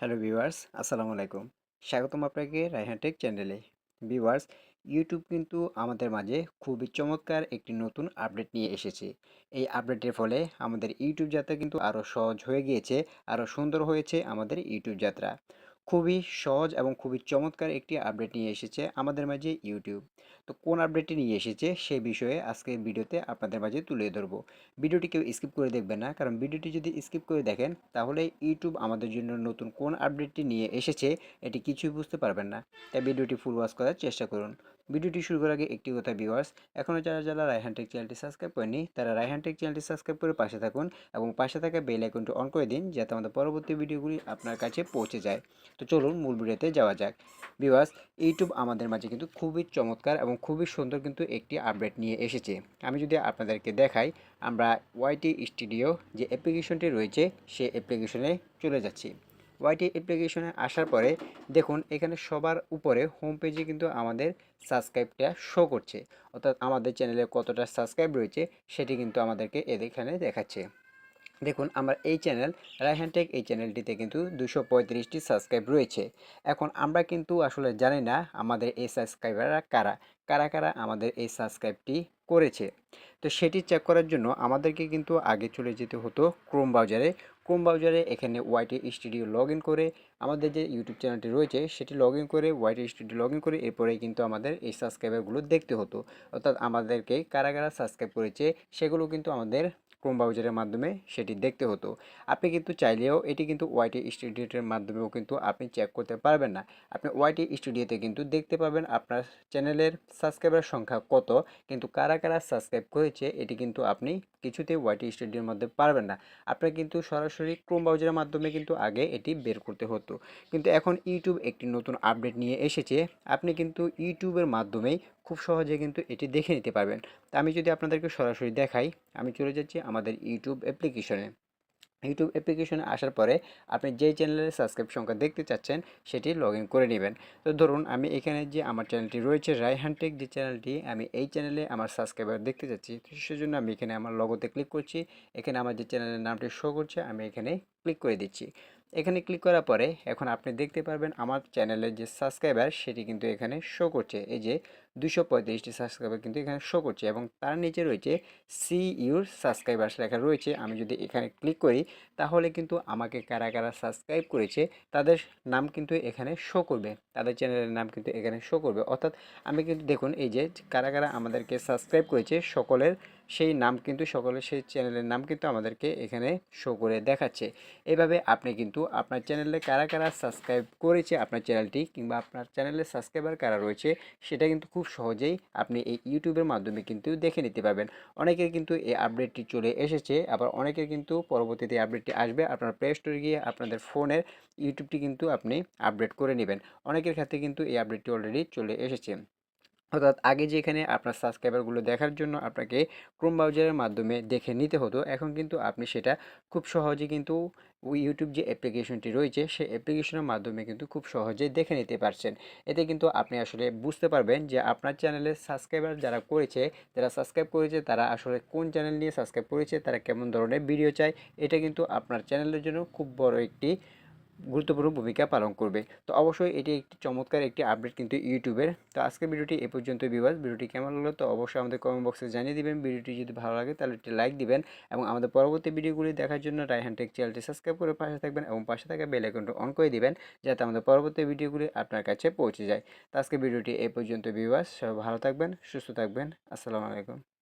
Hello viewers, আসসালামু আলাইকুম। স্বাগতম আপনাকে রায়হান টেক চ্যানেলে। ভিউয়ার্স ইউটিউব কিন্তু আমাদের মাঝে খুবই চমৎকার একটি নতুন আপডেট নিয়ে এসেছে। এই আপডেটের ফলে আমাদের ইউটিউব যাত্রা কিন্তু আরও সহজ হয়ে গিয়েছে আরও সুন্দর হয়েছে আমাদের ইউটিউব যাত্রা। খুবই সহজ এবং খুবই চমৎকার একটি আপডেট নিয়ে এসেছে আমাদের মাঝে ইউটিউব তো কোন আপডেটটি নিয়ে এসেছে সেই বিষয়ে আজকে ভিডিওতে আপনাদের মাঝে তুলে ধরব। ভিডিওটি কেউ স্কিপ করে দেখবেন না, কারণ ভিডিওটি যদি স্কিপ করে দেখেন, তাহলে ইউটিউব আমাদের জন্য নতুন কোন আপডেটটি নিয়ে এসেছে, এটি কিছুই বুঝতে পারবেন না। তাই ভিডিওটি ফুল ওয়াশ করার চেষ্টা করুন। ভিডিওটি শুরু করার আগে একটি কথা ভিউয়ার্স এখনও যারা যারা রায়হান টেক চ্যানেলটি সাবস্ক্রাইব করেনি তারা রায়হান টেক চ্যানেলটি সাবস্ক্রাইব করে পাশে থাকুন এবং পাশে থাকা বেল আইকনটি অন করে দিন, যাতে আমাদের পরবর্তী ভিডিওগুলি আপনার কাছে পৌঁছে যায়। তো চলুন মূল ভিডিওতে যাওয়া যাক। ভিউয়ার্স ইউটিউব আমাদের মাঝে কিন্তু খুবই চমৎকার এবং খুবই সুন্দর কিন্তু একটি আপডেট নিয়ে এসেছে। আমি যদি আপনাদেরকে দেখাই, আমরা ওয়াইটি স্টুডিও যে অ্যাপ্লিকেশনটি রয়েছে, সেই অ্যাপ্লিকেশনে চলে যাচ্ছি। ওয়াইটি অ্যাপ্লিকেশনে আসার পরে দেখুন, এখানে সবার উপরে হোম পেজে কিন্তু আমাদের সাবস্ক্রাইবটা শো করছে। অর্থাৎ আমাদের চ্যানেলে কতটা সাবস্ক্রাইব রয়েছে, সেটি কিন্তু আমাদেরকে এখানে দেখাচ্ছে। দেখুন, আমার এই চ্যানেল রায়হান টেক এই চ্যানেলটিতে কিন্তু দুশো পঁয়ত্রিশটি সাবস্ক্রাইব রয়েছে। এখন আমরা কিন্তু আসলে জানি না আমাদের এই সাবস্ক্রাইবাররা কারা। কারা কারা আমাদের এই সাবস্ক্রাইবটি করেছে। তো সেটি চেক করার জন্য আমাদেরকে কিন্তু আগে চলে যেতে হতো ক্রোম ব্রাউজারে ক্রোম ব্রাউজারে এখানে ওয়াইটি স্টুডিও লগ করে আমাদের যে ইউটিউব চ্যানেলটি রয়েছে, সেটি লগ করে ওয়াইটি স্টুডিও লগ করে এরপরে কিন্তু আমাদের এই সাবস্ক্রাইবারগুলো দেখতে হতো। অর্থাৎ আমাদেরকে কারা কারা সাবস্ক্রাইব করেছে, সেগুলো কিন্তু আমাদের ক্রোম ব্রাউজারের মাধ্যমে সেটি দেখতে হতো। আপনি কিন্তু চাইলেও এটি কিন্তু ওয়াইটি স্টুডিওটির মাধ্যমেও কিন্তু আপনি চেক করতে পারবেন না। আপনি ওয়াইটি স্টুডিওতে কিন্তু দেখতে পাবেন আপনার চ্যানেলের সাবস্ক্রাইবার সংখ্যা কত, কিন্তু কারা কারা সাবস্ক্রাইব করেছে, এটি কিন্তু আপনি কিছুতে ওয়াইটি স্টুডিওর মধ্যে পারবেন না। আপনার কিন্তু সরাসরি ক্রোম ব্রাউজারের মাধ্যমে কিন্তু আগে এটি বের করতে হতো। কিন্তু এখন ইউটিউব একটি নতুন আপডেট নিয়ে এসেছে। আপনি কিন্তু ইউটিউবের মাধ্যমেই খুব সহজে কিন্তু এটি দেখে নিতে পারবেন। তো আমি যদি আপনাদেরকে সরাসরি দেখাই, আমি চলে যাচ্ছি আমাদের ইউটিউব অ্যাপ্লিকেশনে ইউটিউব অ্যাপ্লিকেশনে আসার পরে আপনি যেই চ্যানেলের সাবস্ক্রাইব সংখ্যা দেখতে চাচ্ছেন, সেটি লগ করে নেবেন। তো ধরুন, আমি এখানে যে আমার চ্যানেলটি রয়েছে রায়হানটেক যে চ্যানেলটি, আমি এই চ্যানেলে আমার সাবস্ক্রাইবার দেখতে চাচ্ছি, তো সেজন্য আমি এখানে আমার লগোতে ক্লিক করছি। এখানে আমার যে চ্যানেলের নামটি শো করছে, আমি এখানে ক্লিক করে দিচ্ছি। এখানে ক্লিক করার পরে এখন আপনি দেখতে পারবেন, আমার চ্যানেলের যে সাবস্ক্রাইবার সেটি কিন্তু এখানে শো করছে। এই যে দুশো পঁয়ত্রিশটি সাবস্ক্রাইবার কিন্তু এখানে শো করছে এবং তার নিচে রয়েছে সি ইউর সাবস্ক্রাইবার্স লেখা রয়েছে। আমি যদি এখানে ক্লিক করি, তাহলে কিন্তু আমাকে কারা কারা সাবস্ক্রাইব করেছে, তাদের নাম কিন্তু এখানে শো করবে। তাদের চ্যানেলের নাম কিন্তু এখানে শো করবে। অর্থাৎ আমি কিন্তু দেখুন, এই যে কারা কারা আমাদেরকে সাবস্ক্রাইব করেছে, সকলের সেই নাম কিন্তু, সকলের সেই চ্যানেলের নাম কিন্তু আমাদেরকে এখানে শো করে দেখাচ্ছে। এভাবে আপনি কিন্তু আপনার চ্যানেলে কারা কারা সাবস্ক্রাইব করেছে, আপনার চ্যানেলটি কিংবা আপনার চ্যানেলের সাবস্ক্রাইবার কারা রয়েছে, সেটা কিন্তু খুব সহজেই আপনি এই ইউটিউবের মাধ্যমে কিন্তু দেখে নিতে পারবেন। অনেকের কিন্তু এই আপডেটটি চলে এসেছে, আবার অনেকের কিন্তু পরবর্তীতে আপডেটটি আসবে আপনার প্লে স্টোরে গিয়ে আপনাদের ফোনের ইউটিউবটি কিন্তু আপনি আপডেট করে নেবেন। অনেকের ক্ষেত্রে কিন্তু এই আপডেটটি অলরেডি চলে এসেছে। অর্থাৎ আগে যেখানে আপনার সাবস্ক্রাইবারগুলো দেখার জন্য আপনাকে ক্রোম ব্রাউজারের মাধ্যমে দেখে নিতে হতো, এখন কিন্তু আপনি সেটা খুব সহজে কিন্তু ওই ইউটিউব যে অ্যাপ্লিকেশনটি রয়েছে সেই অ্যাপ্লিকেশনের মাধ্যমে কিন্তু খুব সহজে দেখে নিতে পারছেন। এতে কিন্তু আপনি আসলে বুঝতে পারবেন যে আপনার চ্যানেলের সাবস্ক্রাইবার যারা করেছে, যারা সাবস্ক্রাইব করেছে, তারা আসলে কোন চ্যানেল নিয়ে সাবস্ক্রাইব করেছে, তারা কেমন ধরনের ভিডিও চায়, এটা কিন্তু আপনার চ্যানেলের জন্য খুব বড় একটি গুরুত্বপূর্ণ ভূমিকা পালন করবে। তো অবশ্যই এটি একটি চমৎকার একটি আপডেট কিন্তু ইউটিউবের। তো আজকের ভিডিওটি এ পর্যন্ত বিবাদ ভিডিওটি কেমন লাগল তো অবশ্যই আমাদের কমেন্ট বক্সে জানিয়ে দিবেন। ভিডিওটি যদি ভালো লাগে তাহলে একটি লাইক দিবেন এবং আমাদের পরবর্তী ভিডিওগুলি দেখার জন্য রাইহান টেক চ্যানেলটি সাবস্ক্রাইব করে পাশে থাকবেন এবং পাশে থাকা বেল আইকনটি অন করে দিবেন যাতে আমাদের পরবর্তী ভিডিওগুলি আপনার কাছে পৌঁছে যায়। তো আজকে ভিডিওটি এ পর্যন্ত বিবাস। সবাই ভালো থাকবেন, সুস্থ থাকবেন। আসসালামু আলাইকুম।